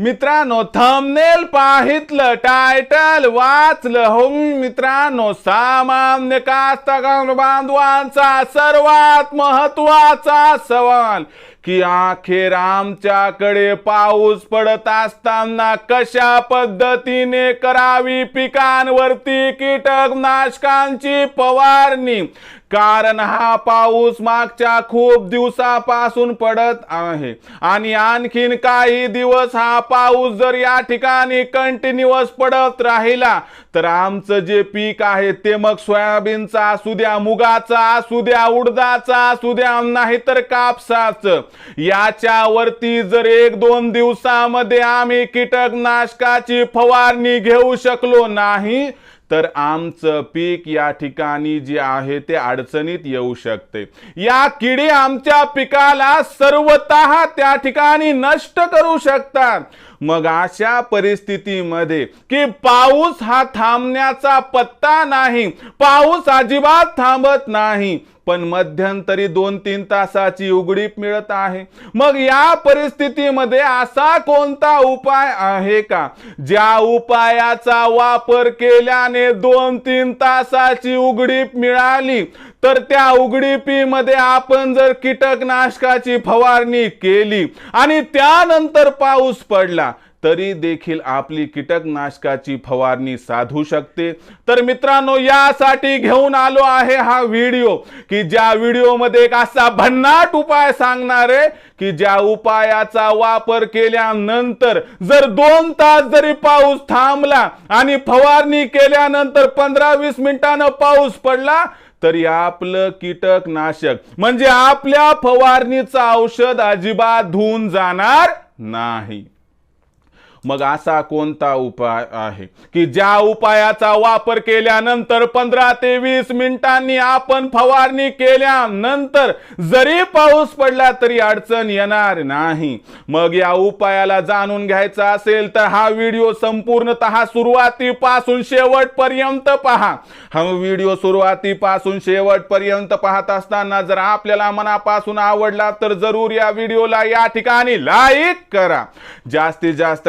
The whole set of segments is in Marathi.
मित्रांनो थंबनेल पाहितलं टायटल वाचलं. हो मित्रांनो सामान्य कास्तकार बांधवांचा सर्वात महत्त्वाचा सवाल की अखेर आमच्याकडे पाऊस पडत असताना कशा पद्धतीने करावी पिकांवरती कीटकनाशकांची फवारणी? कारण हा पाऊस मागच्या खूप दिवसापासून पडत आहे. आणि आणखीन काही दिवस हा पाऊस जर या ठिकाणी कंटिन्युअस पडत राहिला तर आमचं जे पीक आहे ते मग सोयाबीनचा असू द्या मुगाचा असू द्या उडदाचा असू द्या नाहीतर कापसाचं. याच्यावरती जर एक दोन दिवसामध्ये आम्ही कीटकनाशकाची फवारणी घेऊ शकलो नाही तर आमचं पीक या ठिकाणी जे आहे ते अडचणीत येऊ शकते. या किडी आमच्या पिकाला सर्वत त्या ठिकाणी नष्ट करू शकतात. मग अशा परिस्थितीमध्ये की पाऊस हा थांबण्याचा पत्ता नाही पाऊस अजिबात थांबत नाही पण मध्यंतरी दोन तीन तासाची उघडीप मिळत आहे. मग या परिस्थितीमध्ये असा कोणता उपाय आहे का? ज्या उपायाचा वापर केल्याने दोन तीन तासाची उघडीप मिळाली तर त्या उघडीपीमध्ये आपण जर कीटकनाशकाची फवारणी केली आणि त्यानंतर पाऊस पडला तरी देखील आपली कीटकनाशकाची फवारणी साधू शकते. तर मित्रांनो यासाठी घेऊन आलो आहे हा व्हिडिओ की ज्या व्हिडिओमध्ये एक असा भन्नाट उपाय सांगणार आहे की ज्या उपायाचा वापर केल्यानंतर जर दोन तास जरी पाऊस थांबला आणि फवारणी केल्यानंतर पंधरा वीस मिनिटानं पाऊस पडला तरी आपलं कीटकनाशक म्हणजे आपल्या फवारणीचं औषध अजिबात धुवून जाणार नाही. मग असा कोणता उपाय आहे? की ज्या उपायाचा वापर केल्यानंतर पंधरा ते वीस मिनिटांनी आपण फवारणी केल्यानंतर जरी पाऊस पडला तरी अडचण येणार नाही. मग या उपायाला जाणून घ्यायचा असेल तर हा व्हिडिओ संपूर्णतः सुरुवातीपासून शेवटपर्यंत पहा. हा व्हिडिओ सुरुवातीपासून शेवटपर्यंत पाहत असताना जर आपल्याला मनापासून आवडला तर जरूर या व्हिडिओला या ठिकाणी लाईक करा. जास्तीत जास्त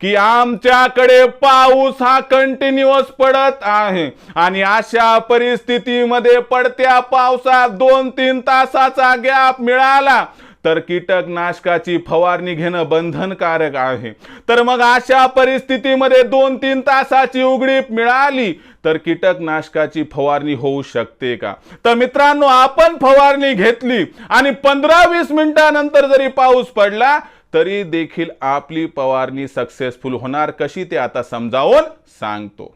की आमच्याकडे पाऊस हा कंटिन्युअस पडत आहे. आणि अशा परिस्थितीमध्ये पडत्या पावसात दोन तीन तासाचा गॅप मिळाला तर कीटकनाशकाची फवारणी घेणं बंधनकारक आहे. तर मग अशा परिस्थितीमध्ये दोन तीन तासाची उघडीप मिळाली तर कीटकनाशकाची फवारणी होऊ शकते का? तर मित्रांनो आपण फवारणी घेतली आणि पंधरा वीस मिनिटानंतर जरी पाऊस पडला तरी देखील आपली फवारणी सक्सेसफुल होणार कशी ते आता समजावून सांगतो.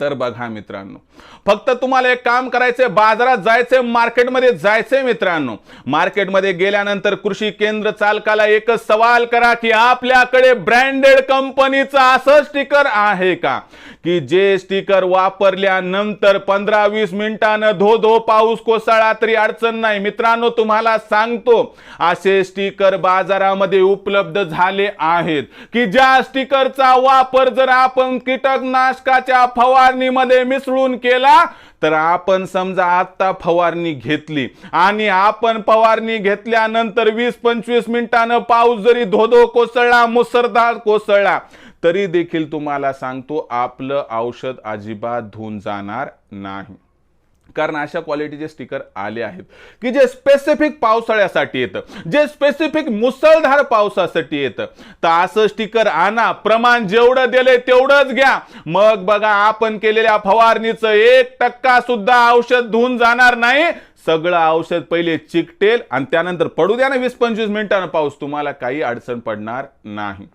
तर बघा मित्रांनो फक्त तुम्हाला एक काम करायचंय बाजारात जायचंय मार्केटमध्ये जायचे मित्रांनो. मार्केटमध्ये गेल्यानंतर कृषी केंद्र चालकाला एकच सवाल करा की आपल्याकडे ब्रँडेड कंपनीचं असं स्टिकर आहे का? की जे स्टिकर वापरल्यानंतर पंधरा वीस मिनिटानं धो धो पाऊस कोसळला तरी अडचण नाही. मित्रांनो तुम्हाला सांगतो असे स्टिकर बाजारामध्ये उपलब्ध झाले आहेत. की ज्या स्टिकरचा वापर जर आपण कीटकनाशकाच्या फवारणीमध्ये मिसळून केला तर आपण समजा आता फवारणी घेतली आणि आपण फवारणी घेतल्यानंतर वीस पंचवीस मिनिटानं पाऊस जरी धोधो कोसळला मुसळधार कोसळला तरी देखील तुम्हाला सांगतो आपलं औषध अजिबात धुवून जाणार नाही. कारण अशा क्वालिटीचे स्टिकर आले आहेत की जे स्पेसिफिक पावसाळ्यासाठी येतं जे स्पेसिफिक मुसळधार पावसासाठी येतं. तर असं स्टिकर आणा प्रमाण जेवढं दिले तेवढंच घ्या. मग बघा आपण केलेल्या फवारणीचं एक टक्का सुद्धा औषध धुवून जाणार नाही. सगळं औषध पहिले चिकटेल आणि त्यानंतर पडू द्या ना वीस पंचवीस मिनिटानं पाऊस तुम्हाला काही अडचण पडणार नाही.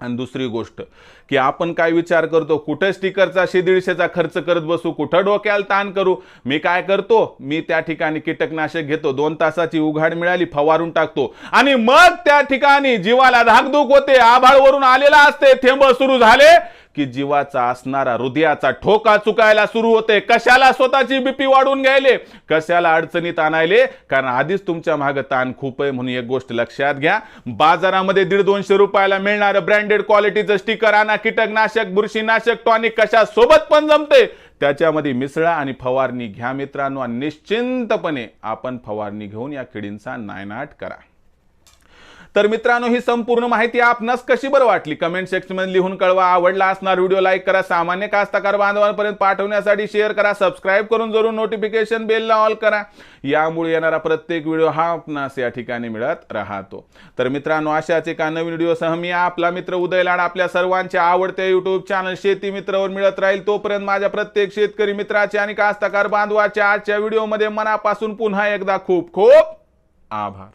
आणि दुसरी गोष्ट की आपण काय विचार करतो? कुठं स्टिकरचा शे दीडशेचा खर्च करत बसू? कुठं डोक्याला ताण करू? मी काय करतो? मी त्या ठिकाणी कीटकनाशक घेतो. दोन तासाची उघाड मिळाली फवारून टाकतो. आणि मग त्या ठिकाणी जीवाला धाकधूक होते आभाळवरून आलेला असते. थेंब सुरू झाले. की जीवाचा असणारा हृदयाचा ठोका चुकायला सुरू होते. कशाला स्वतःची बीपी वाढून घ्यायले? कशाला अडचणीत आणायले? कारण आधीच तुमच्या मागे ताण खूप आहे म्हणून एक गोष्ट लक्षात घ्या. बाजारामध्ये दीड दोनशे रुपयाला मिळणारं ब्रँडेड क्वालिटीचं स्टिकर आणा. कीटकनाशक बुरशीनाशक टॉनिक कशा सोबत पण जमते? त्याच्यामध्ये मिसळा आणि फवारणी घ्या मित्रांनो. निश्चिंतपणे आपण फवारणी घेऊन या किडींचा नायनाट करा. तर मित्रांनो ही संपूर्ण माहिती आपणास कशी बरं वाटली? कमेंट सेक्शनमध्ये लिहून कळवा. आवडला असणार व्हिडिओ लाईक करा. सामान्य कास्तकार बांधवांपर्यंत पाठवण्यासाठी शेअर करा. सबस्क्राईब करून जरूर नोटिफिकेशन बेलला ऑल करा. यामुळे येणारा प्रत्येक व्हिडिओ हा आपणास या ठिकाणी मिळत राहतो. तर मित्रांनो अशाच एका नवीन व्हिडिओसह मी आपला मित्र उदय लाड आपल्या सर्वांच्या आवडत्या युट्यूब चॅनल शेती मित्रवर मिळत राहील. तोपर्यंत माझ्या प्रत्येक शेतकरी मित्राचे आणि कास्तकार बांधवाच्या आजच्या व्हिडिओमध्ये मनापासून पुन्हा एकदा खूप खूप आभार.